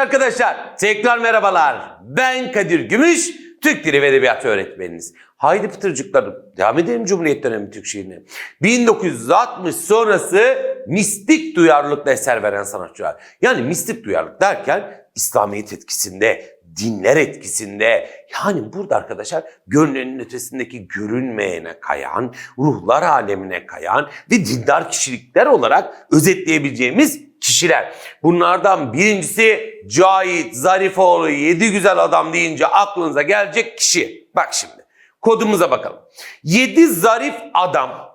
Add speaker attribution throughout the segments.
Speaker 1: arkadaşlar, tekrar merhabalar. Ben Kadir Gümüş, Türk Dili ve Edebiyatı öğretmeniniz. Haydi pıtırcıklarım, devam edelim Cumhuriyet dönemi Türk şiirine. 1960 sonrası mistik duyarlılıkla eser veren sanatçılar. Yani mistik duyarlılık derken İslamiyet etkisinde, dinler etkisinde. Yani burada arkadaşlar gönlünün ötesindeki görünmeyene kayan, ruhlar alemine kayan ve dindar kişilikler olarak özetleyebileceğimiz kişiler. Bunlardan birincisi Cahit Zarifoğlu yedi güzel adam deyince aklınıza gelecek kişi. Bak şimdi kodumuza bakalım. Yedi zarif adam.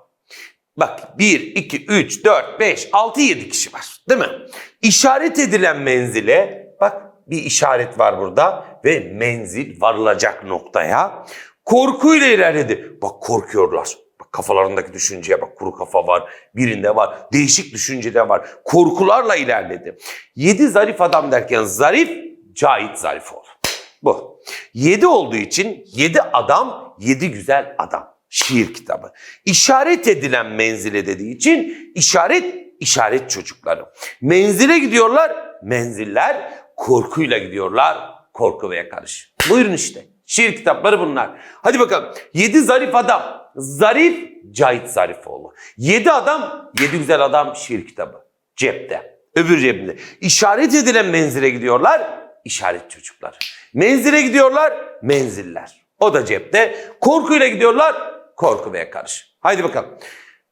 Speaker 1: Bak 1, 2, 3, 4, 5, 6, 7 kişi var değil mi? İşaret edilen menzile bak bir işaret var burada ve menzil varılacak noktaya korkuyla ilerledi. Bak korkuyorlar. Kafalarındaki düşünceye bak kuru kafa var, birinde var, değişik düşünceler var. Korkularla ilerledi. Yedi zarif adam derken zarif, Cahit Zarifoğlu. Bu. Yedi olduğu için yedi adam, yedi güzel adam. Şiir kitabı. İşaret edilen menzile dediği için işaret, işaret çocukları. Menzile gidiyorlar, menziller korkuyla gidiyorlar, korku ve karış. Buyurun işte. Şiir kitapları bunlar. Hadi bakalım. Yedi zarif adam. Zarif, Cahit Zarifoğlu. Yedi adam, yedi güzel adam şiir kitabı. Cepte. Öbür cebinde. İşaret edilen menzile gidiyorlar, işaret çocuklar. Menzile gidiyorlar, menziller. O da cepte. Korkuyla gidiyorlar, korku ve karış. Haydi bakalım.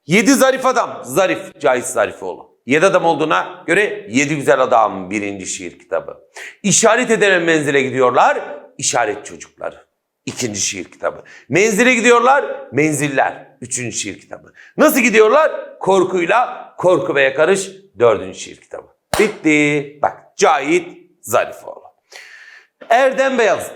Speaker 1: Yedi zarif adam, zarif, Cahit Zarifoğlu. Yedi adam olduğuna göre yedi güzel adam birinci şiir kitabı. İşaret edilen menzile gidiyorlar, işaret çocukları. İkinci şiir kitabı. Menzile gidiyorlar, menziller. Üçüncü şiir kitabı. Nasıl gidiyorlar? Korkuyla, korku ve karış. Dördüncü şiir kitabı. Bitti. Bak Cahit Zarifoğlu. Erdem Beyaz.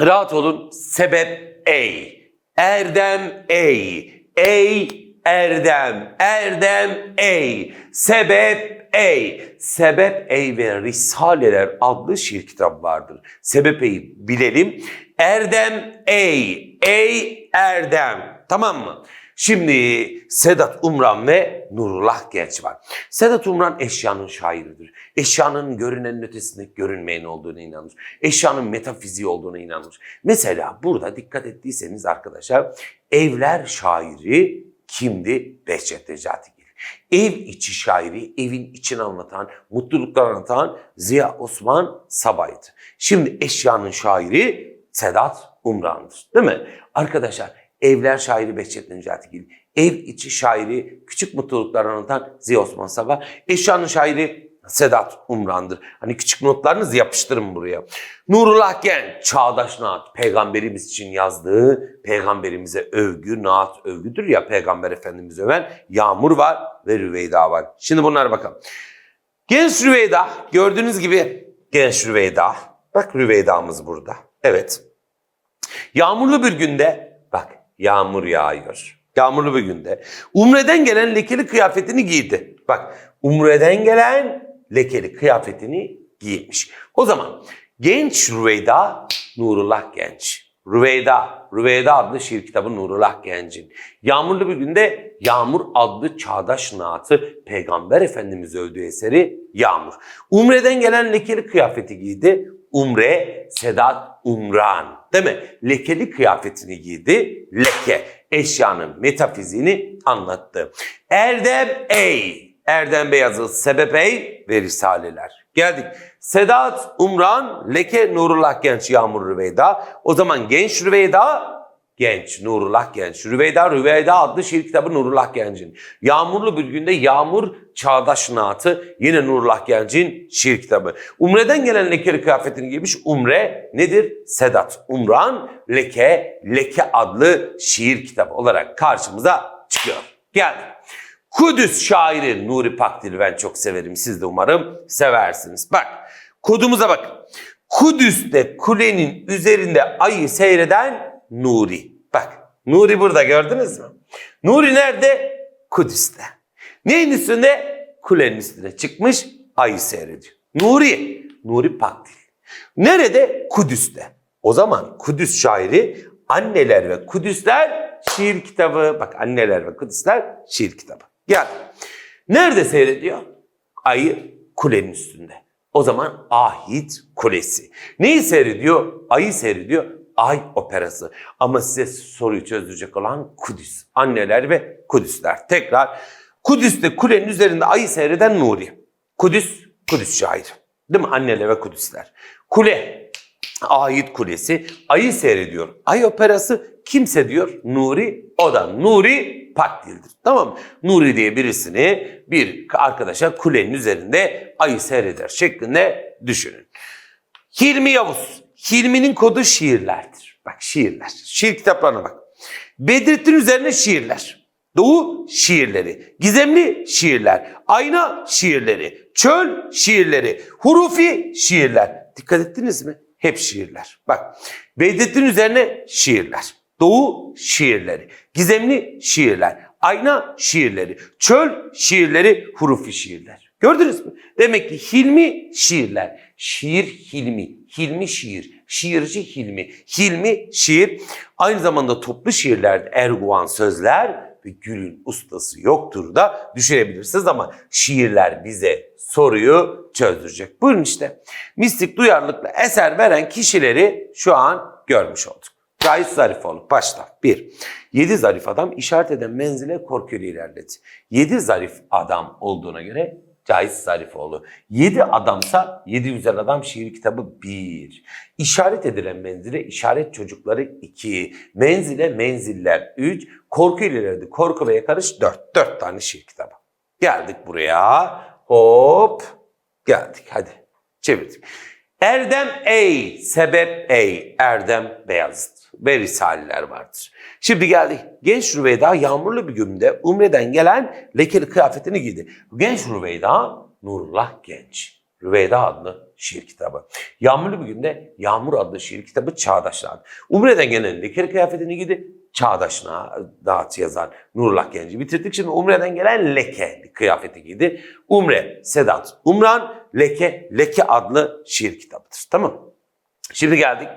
Speaker 1: Rahat olun. Sebep ey. Erdem ey. Ey Erdem. Erdem ey. Sebep ey. Sebep ey ve Risaleler adlı şiir kitabı vardır. Sebep ey bilelim. Erdem ey. Ey Erdem. Tamam mı? Şimdi Sedat Umran ve Nurullah Genç var. Sedat Umran eşyanın şairidir. Eşyanın görünenin ötesinde görünmeyen olduğuna inanır. Eşyanın metafiziği olduğuna inanır. Mesela burada dikkat ettiyseniz arkadaşlar evler şairi kimdi? Behçet Necatigil. Ev içi şairi, evin içini anlatan, mutluluklar anlatan Ziya Osman Sabay'dı. Şimdi eşyanın şairi Sedat Umran'dır. Değil mi? Arkadaşlar evler şairi Behçet Necatigil, ev içi şairi küçük mutluluklar anlatan Ziya Osman Sabah, eşyanın şairi Sedat Umran'dır. Hani küçük notlarınızı yapıştırın buraya. Nurullah Gen, çağdaş naat, peygamberimiz için yazdığı, peygamberimize övgü, naat övgüdür ya, peygamber efendimiz öven Yağmur var ve Rüveyda var. Şimdi bunlara bakalım. Genç Rüveyda, gördüğünüz gibi genç Rüveyda. Bak Rüveyda'mız burada. Evet. Yağmurlu bir günde, bak yağmur yağıyor. Yağmurlu bir günde. Umre'den gelen lekeli kıyafetini giydi. Bak Umre'den gelen lekeli kıyafetini giymiş. O zaman genç Rüveyda, Nurullah Genç. Rüveyda, Rüveyda adlı şiir kitabı Nurullah Genç'in. Yağmurlu bir günde Yağmur adlı çağdaş naatı Peygamber Efendimiz övdüğü eseri Yağmur. Umre'den gelen lekeli kıyafeti giydi. Umre, Sedat Umran değil mi? Lekeli kıyafetini giydi. Leke, eşyanın metafiziğini anlattı. Erdem Ey, Erdem Beyazıt, Sebep Ey ve Risaleler. Geldik. Sedat Umran, Leke Nurullah Genç, Yağmur Rüveyda. O zaman Genç Rüveyda, Genç, Nurullah Genç. Rüveyda, Rüveyda adlı şiir kitabı Nurullah Genç'in. Yağmurlu bir günde Yağmur Çağdaş Naatı yine Nurullah Genç'in şiir kitabı. Umre'den gelen lekeli kıyafetini giymiş. Umre nedir? Sedat Umran Leke, Leke adlı şiir kitabı olarak karşımıza çıkıyor. Geldi. Kudüs şairi Nuri Pakdil'i ben çok severim. Siz de umarım seversiniz. Bak kodumuza bak. Kudüs'te kulenin üzerinde ayı seyreden Nuri. Bak Nuri burada gördünüz mü? Nuri nerede? Kudüs'te. Neyin üstünde? Kulenin üstüne çıkmış ayı seyrediyor. Nuri. Nuri Pakdil. Nerede? Kudüs'te. O zaman Kudüs şairi Anneler ve Kudüsler şiir kitabı. Bak Anneler ve Kudüsler şiir kitabı. Gel. Nerede seyrediyor? Ayı kulenin üstünde. O zaman Ahit Kulesi. Neyi seyrediyor? Ayı seyrediyor. Ay operası. Ama size soruyu çözecek olan Kudüs. Anneler ve Kudüsler. Tekrar Kudüs'te kulenin üzerinde ayı seyreden Nuri. Kudüs, Kudüs şairi. Değil mi? Anneler ve Kudüsler. Kule, Ahit Kulesi. Ayı seyrediyor. Ay operası kimse diyor Nuri. O da Nuri Pakdil'dir. Tamam mı? Nuri diye birisini bir arkadaşa kulenin üzerinde ayı seyreder şeklinde düşünün. Hilmi Yavuz. Hilmi'nin kodu şiirlerdir. Bak şiirler. Şiir kitaplarına bak. Bedrettin üzerine şiirler. Doğu şiirleri, gizemli şiirler, ayna şiirleri, çöl şiirleri, hurufi şiirler. Dikkat ettiniz mi? Hep şiirler. Bak Bedrettin üzerine şiirler, doğu şiirleri, gizemli şiirler, ayna şiirleri, çöl şiirleri, hurufi şiirler. Gördünüz mü? Demek ki Hilmi şiirler. Şiir Hilmi, Hilmi şiir, şiirci Hilmi, Hilmi şiir. Aynı zamanda toplu şiirlerde Erguvan sözler ve Gül'ün ustası yoktur da düşünebilirsiniz ama şiirler bize soruyu çözdürecek. Buyurun işte. Mistik duyarlılıkla eser veren kişileri şu an görmüş olduk. Cahit Zarifoğlu başta. Bir, yedi zarif adam işaret eden menzile korkuyla ilerledi. Yedi zarif adam olduğuna göre Cahit Zarifoğlu. Yedi adamsa yedi güzel adam şiir kitabı bir. İşaret edilen menzile işaret çocukları iki. Menzile menziller üç. Korku ilerledi. Korku ve yakarış dört. Dört tane şiir kitabı. Geldik buraya. Hop. Geldik hadi. Çevirdik. Erdem ey, sebep ey, Erdem Beyazıt ve Risaleler vardır. Şimdi geldik. Genç Rüveyda yağmurlu bir günde Umre'den gelen lekeli kıyafetini giydi. Genç Rüveyda Nurullah Genç. Rüveyda adlı şiir kitabı. Yağmurlu bir günde Yağmur adlı şiir kitabı çağdaşlar. Umre'den gelen lekeli kıyafetini giydi. Çağdaşına dağıtı yazan Nurullah Genç'i bitirdik. Şimdi Umre'den gelen leke kıyafeti giydi. Umre, Sedat, Umran, Leke, Leke adlı şiir kitabıdır. Tamam Şimdi geldik.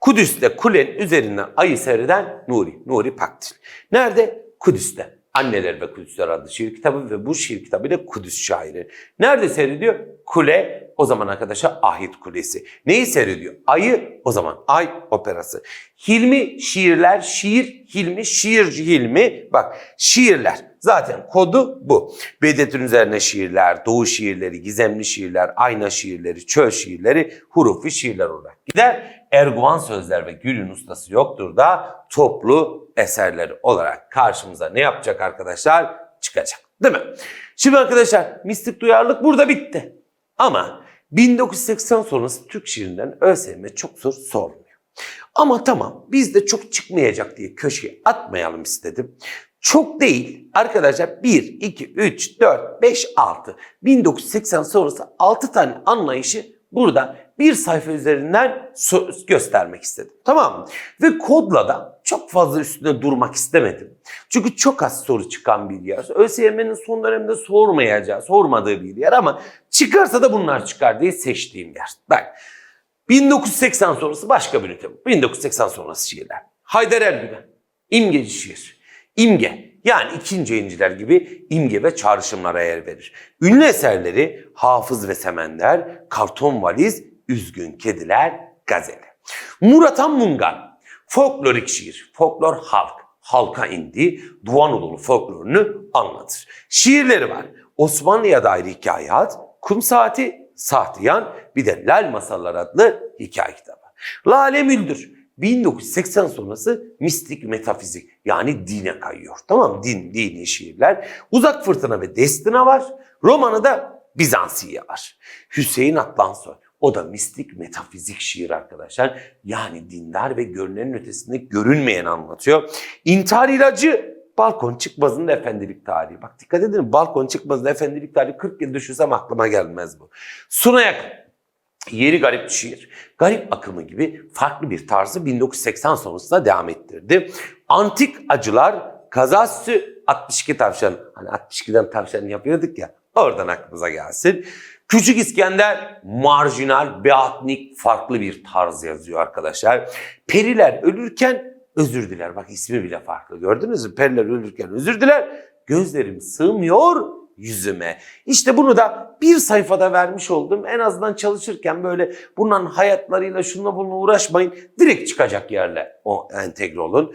Speaker 1: Kudüs'te kulenin üzerinden ayı seyreden Nuri, Nuri Pakdil. Nerede? Kudüs'te. Anneler ve Kudüsler adlı şiir kitabı ve bu şiir kitabı da Kudüs şairi. Nerede seyrediyor? Kule o zaman arkadaşlar Ahit Kulesi. Neyi seyrediyor? Ayı o zaman Ay Operası. Hilmi şiirler, şiir Hilmi, şiirci Hilmi. Bak şiirler zaten kodu bu. Bedettin üzerine şiirler, doğu şiirleri, gizemli şiirler, ayna şiirleri, çöl şiirleri, hurufi şiirler olarak gider. Erguvan sözler ve Gül'ün ustası yoktur da toplu eserleri olarak karşımıza ne yapacak arkadaşlar? Çıkacak. Değil mi? Şimdi arkadaşlar mistik duyarlılık burada bitti. Ama 1980 sonrası Türk şiirinden ÖSYM çok zor sormuyor. Ama tamam biz de çok çıkmayacak diye köşeye atmayalım istedim. Çok değil arkadaşlar 1, 2, 3, 4, 5, 6. 1980 sonrası 6 tane anlayışı burada bir sayfa üzerinden göstermek istedim. Tamam? Ve kodla da çok fazla üstüne durmak istemedim. Çünkü çok az soru çıkan bir yer. ÖSYM'nin son dönemde sormayacağı, sormadığı bir yer ama çıkarsa da bunlar çıkar diye seçtiğim yer. Bak 1980 sonrası başka bir ünite bu. 1980 sonrası şiirler. Haydar Ergüven, imgeci şiir. İmge yani ikinci yayıncılar gibi imge ve çağrışımlara yer verir. Ünlü eserleri Hafız ve Semender, Karton Valiz, Üzgün Kediler, Gazeli. Murat Han Mungan, folklorik şiir, folklor halk, halka indi, Doğu Anadolu folklorunu anlatır. Şiirleri var. Osmanlı'ya dair hikayat, Kum Saati, Sahtiyan, bir de Lal Masallar adlı hikaye kitabı. Lale Müldür, 1980 sonrası mistik metafizik yani dine kayıyor. Tamam mı? Din, dini şiirler. Uzak Fırtına ve Destina var. Romanı da Bizansiye var. Hüseyin Atlansoy. O da mistik metafizik şiir arkadaşlar. Yani dindar ve görünenin ötesinde görünmeyen anlatıyor. İntihar ilacı Balkon çıkmazının efendilik tarihi. Bak dikkat edin balkon çıkmazının efendilik tarihi 40 yıl düşünsem aklıma gelmez bu. Sunayak Yeri garip şiir. Garip akımı gibi farklı bir tarzı 1980 sonrasında devam ettirdi. Antik acılar kazası 62 tavşan. Hani 62'den tavşan yapıyorduk ya. Oradan aklımıza gelsin. Küçük İskender marjinal, beatnik farklı bir tarz yazıyor arkadaşlar. Periler ölürken özür diler. Bak ismi bile farklı. Gördünüz mü? Periler ölürken özür diler. Gözlerim sığmıyor yüzüme. İşte bunu da bir sayfada vermiş oldum. En azından çalışırken böyle bunların hayatlarıyla şununla bununla uğraşmayın. Direkt çıkacak yerle o entegre olun.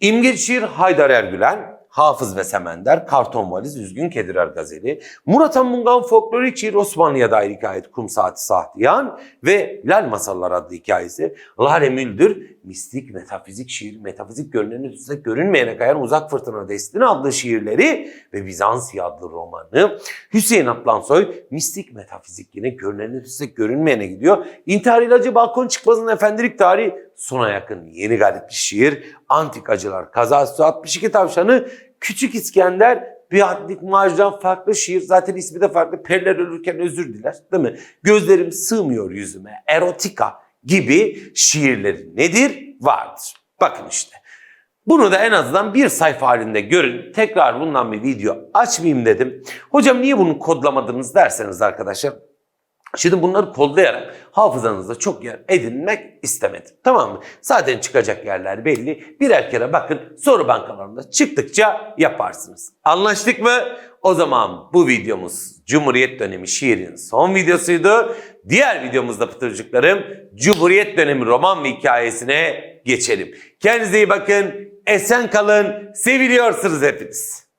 Speaker 1: İmge şiir Haydar Ergülen, Hafız ve Semender, Karton Valiz, Üzgün Kedirer Gazeli, Murat Anmungan Folklorik Şiir Osmanlı'ya dair hikayet Kum Saati Sahtiyan ve Lal Masallar adlı hikayesi Lale Müldür, mistik metafizik şiir, metafizik görünenin üstünde görünmeyene kayan Uzak Fırtına Destini adlı şiirleri ve Bizansiye adlı romanı. Hüseyin Atlansoy, mistik metafizik yine görünenin üstünde görünmeyene gidiyor. İntihar ilacı balkon çıkmazın efendilik tarihi sona yakın yeni garip bir şiir. Antik acılar, kazası 62 tavşanı, Küçük İskender, bir adlik macera farklı şiir. Zaten ismi de farklı. Periler ölürken özür diler. Değil mi? Gözlerim sığmıyor yüzüme. Erotika gibi şiirleri nedir? Vardır. Bakın işte. Bunu da en azından bir sayfa halinde görün. Tekrar bundan bir video açmayayım dedim. Hocam niye bunu kodlamadınız derseniz arkadaşlar. Şimdi bunları kodlayarak hafızanızda çok yer edinmek istemedim. Tamam mı? Zaten çıkacak yerler belli. Birer kere bakın soru bankalarında çıktıkça yaparsınız. Anlaştık mı? O zaman bu videomuz Cumhuriyet dönemi şiirin son videosuydu. Diğer videomuzda pıtırcıklarım Cumhuriyet dönemi roman ve hikayesine geçelim. Kendinize iyi bakın. Esen kalın. Seviliyorsunuz hepiniz.